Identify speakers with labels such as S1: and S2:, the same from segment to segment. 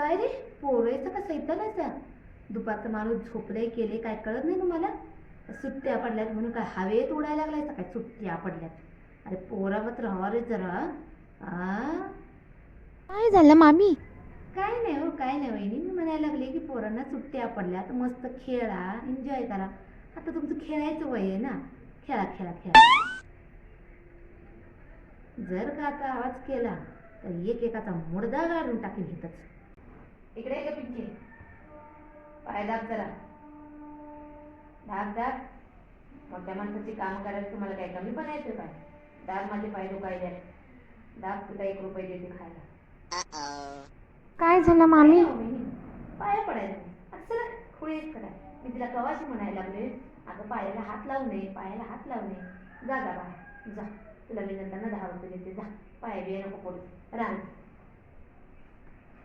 S1: काय रे? पोरायचं का सैतानाचा दुपारचं माणूस झोपले केले काय कळत नाही तुम्हाला? सुट्ट्या पडल्यात म्हणून काय हवेत उडायला लागलाय काय? सुट्ट्या पडल्यात. अरे पोरावत राहावा रे जरा. आ?
S2: काय झालं मामी?
S1: काय नाही हो काय नाही वहिनी. मी म्हणायला लागले की पोरांना सुट्ट्या पडल्या तर मस्त खेळा एन्जॉय करा. आता तुमचं खेळायचं वय आहे ना. खेळा खेळा खेळा. जर का आता आवाज केला तर एक एकाचा मुडदा गाडून टाकेल इथंच. इकडे का पिंकी. पाय दाब जरा. दाब दाब. मोठ्या माणसाची कामं करायला तुम्हाला काय कमी पण यायचं काय दाब माझे पाय दुखायले दाब तुला एक रुपये देते खायला.
S2: काय झालं मामी?
S1: पाया पडायला असं खुळीच करा. मी तिला कवाशी म्हणायला लागले. अगं पायाला हात लावू नये पायाला हात लावू नये. जा जा बाय जा. तुला मी नंतर दहा रुपये देते. जा. पाया बिया नको पडू. राह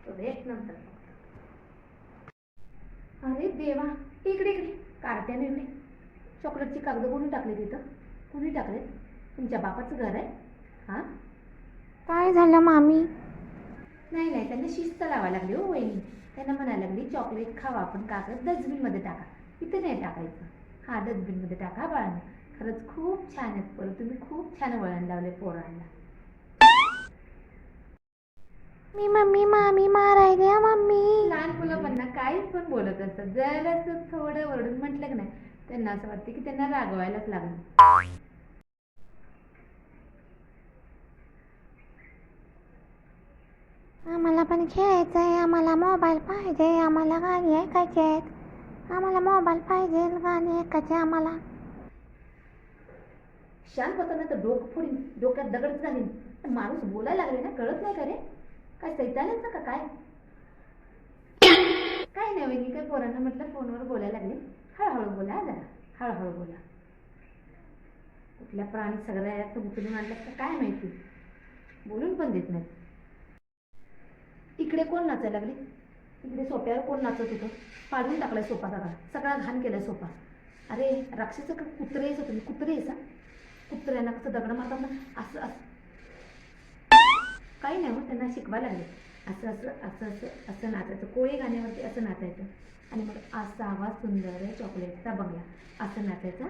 S1: तो भेट नंतर अरे देवा इकडे इकडे कार्ट्याने इकडे चॉकलेटची कागद कोणी टाकले तिथं? कोणी टाकले? तुमच्या बापाचं घर आहे? हां?
S2: काय झालं मामी?
S1: नाही नाही त्यांना शिस्त लावायला लागली हो वहिनी. त्यांना म्हणायला लागली चॉकलेट खावा आपण कागद डस्टबिनमध्ये टाका. इथे नाही टाकायचं. हा डस्टबिनमध्ये टाका बाळांना. खरंच खूप छान आहेत पोरं. तुम्ही खूप छान वळण लावले पोरांना.
S2: मी मम्मी मामी मारायले मम्मी.
S1: लहान मुलं पण ना काही पण बोलत असतात. जरासं थोडं ओरडून म्हटलं की नाही त्यांना असं वाटतं की त्यांना रागवायलाच लागलं
S2: आम्हाला पण खेळायचं आहे. आम्हाला मोबाईल पाहिजे. आम्हाला गाणी ऐकायचे आहेत. आम्हाला मोबाईल पाहिजे. गाणी ऐकायचे आम्हाला.
S1: शांत होता ना तर डोकं फोडीन. डोक्यात दगड घालीन. तर माणूस बोलायला लागले ना कळत नाही का रे? काय सैतानाचं का काय? काय नाही वहिनी काय पोरांना म्हटलं फोनवर बोलायला लागले. हळूहळू बोला जरा. हळूहळू बोला. कुठल्या प्राणी सगळ्या उचलून आणल्यात तर काय माहिती? बोलून पण देत नाही इकडे कोण नाचायला लागले? इकडे सोप्यावर कोण नाचत होतं? पाडून टाकलाय सोफा सगळा. सगळा घाण केलाय सोफा अरे राक्षस का कुत्रे आहेस तुम्ही? कुत्रे येसा कुत्र्यांना कसं दगड मारताना असं असं. काही नाही मग त्यांना शिकवायला लागले. असं असं असं असं असं नाचायचं. कोळी गाण्यावरती असं नाचायचं. आणि मग असावा सुंदर आहे चॉकलेटचा बंगला. असं नाचायचं.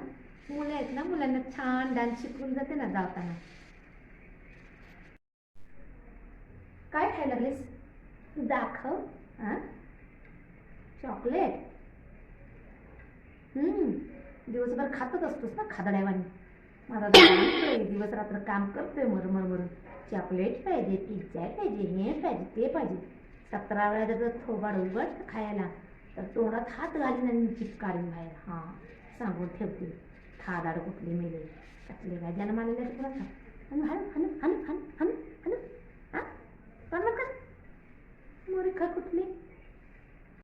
S1: मुलं आहेत ना मुलांना छान डान्स शिकवून जाते ना जाताना. काय खायला लागलीस? दाखव हां? चॉकलेट. हम्म, दिवसभर खातच असतोस ना खादड्यावानी. माझा दिवस रात्र काम करतोय मरमर मरून चॉकलेट पाहिजे पिझ्झा पाहिजे हे पाहिजे ते पाहिजे. सतरा वेळा जर थोबाड उगत खायला तर तोंडात हात घालीन आणि चिप काढीन बाहेर. हां सांगून ठेवते. खादाड कुठली मेले. कसले काय आणि मला हन हन हन